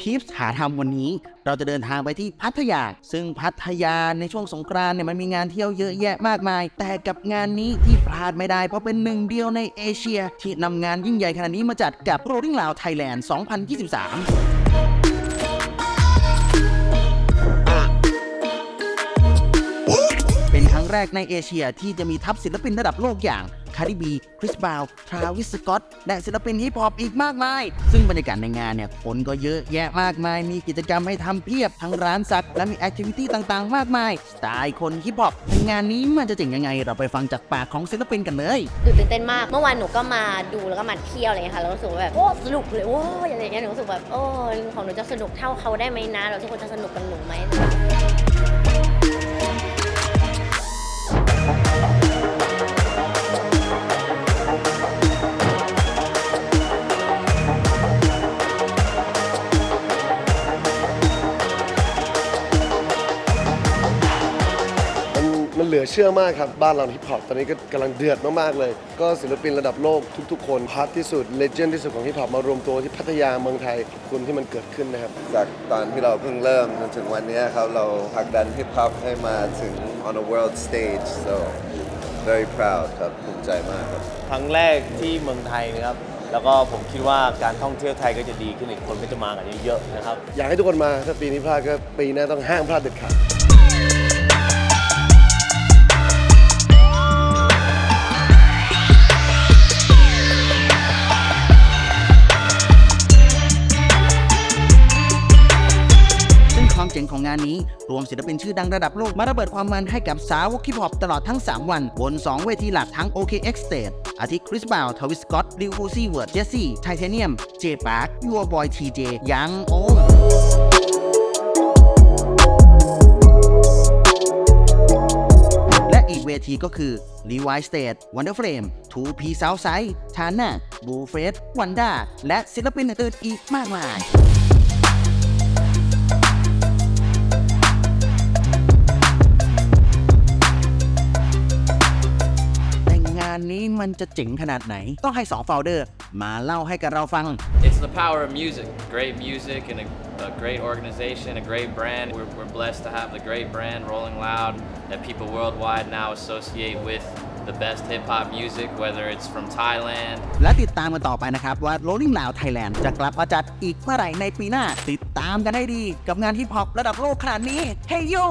พีพหาทำวันนี้ เราจะเดินทางไปที่พัทยา ซึ่งพัทยาในช่วงสงกรานต์เนี่ยมันมีงานเที่ยวเยอะแยะมากมาย แต่กับงานนี้ที่พลาดไม่ได้ เพราะเป็นหนึ่งเดียวในเอเชีย ที่นำงานยิ่งใหญ่ขนาดนี้มาจัดกับ Rolling Loud Thailand 2023เป็นครั้งแรกในเอเชียที่จะมีทัพศิลปินระดับโลกอย่าง คาริบี คริสบาวทราวิสสกอต และศิลปินฮิปฮอปอีกมากมาย ซึ่งบรรยากาศในงานเนี่ยคนก็เยอะแยะมากมาย มีกิจกรรมให้ทำเพียบ ทั้งร้านสักและมีแอคทิวิตี้ต่างๆ มากมาย สไตล์คนฮิปฮอปในงานนี้มันจะเจ๋งยังไง เราไปฟังจากปากของศิลปินกันเลยตื่นเต้นมาก เมื่อวานหนูก็มาดูแล้วก็มาเที่ยวอะไรเงี้ยค่ะแล้วรู้สึกว่าแบบโอ้สนุกเลยโอ้ยอะไรเงี้ยหนูรู้สึกแบบโอ้ของหนูจะสนุกเท่าเขาได้ไหมนะเราทุกคนจะสนุกกับหนูไหม มันมันเหลือเชื่อมากครับ บ้านเราฮิปฮอปตอนนี้ก็กำลังเดือดมากๆเลย ก็ศิลปินระดับโลกทุก ๆ คนฮอตที่สุดเลเจนด์ที่สุดของฮิปฮอปมารวมตัวที่พัทยาเมืองไทยขอบคุณที่มันเกิดขึ้นนะครับ จากตอนที่เราเพิ่งเริ่มจนถึงวันนี้ครับ เราผลักดันฮิปฮอปให้มาถึง on a world stage so very proud ครับภูมิใจมากครับ ครั้งแรกที่เมืองไทยนะครับ แล้วก็ผมคิดว่าการท่องเที่ยวไทยก็จะดีขึ้นอีกคนก็จะมากันเยอะๆนะครับ อยากให้ทุกคนมาถ้าปีนี้พลาดก็ปีหน้าต้องห้ามพลาดเด็ดขาด จ๋งของงานนี้ รวมศิลปินชื่อดังระดับโลกมาระเบิดความมันให้กับสาวกฮิปฮอปตลอดทั้ง 3 วัน บน 2 เวทีหลักทั้ง OKX Stage อาทิคริสบาวทวิสกอตลิวฟูซี่เวิร์ดเจสซี่ไทเทเนียมเจปาร์คยัวบอยทีเจยังโอมและอีกเวทีก็คือ Levi State Wonder Frame 2P Southside ทาน่าบูเฟสวันด้าและศิลปินอื่นอีกมากมาย มันจะเจ๋งขนาดไหน ต้องให้2 f ฟ u เดอร์มาเล่าให้กับเราฟัง It's the power of music. Great music and a, a great organization, a great brand. We're, we're blessed to have the great brand Rolling Loud that people worldwide now associate with the best hip hop music, whether it's from Thailand, และติดตามกันต่อไปนะครับว่า Rolling Loud Thailand จะกลับมาจัดอีกเมื่อไหร่ในปีหน้า ติดตามกันให้ดีกับงานฮิปฮอประดับโลกขนาดนี้ Hey yo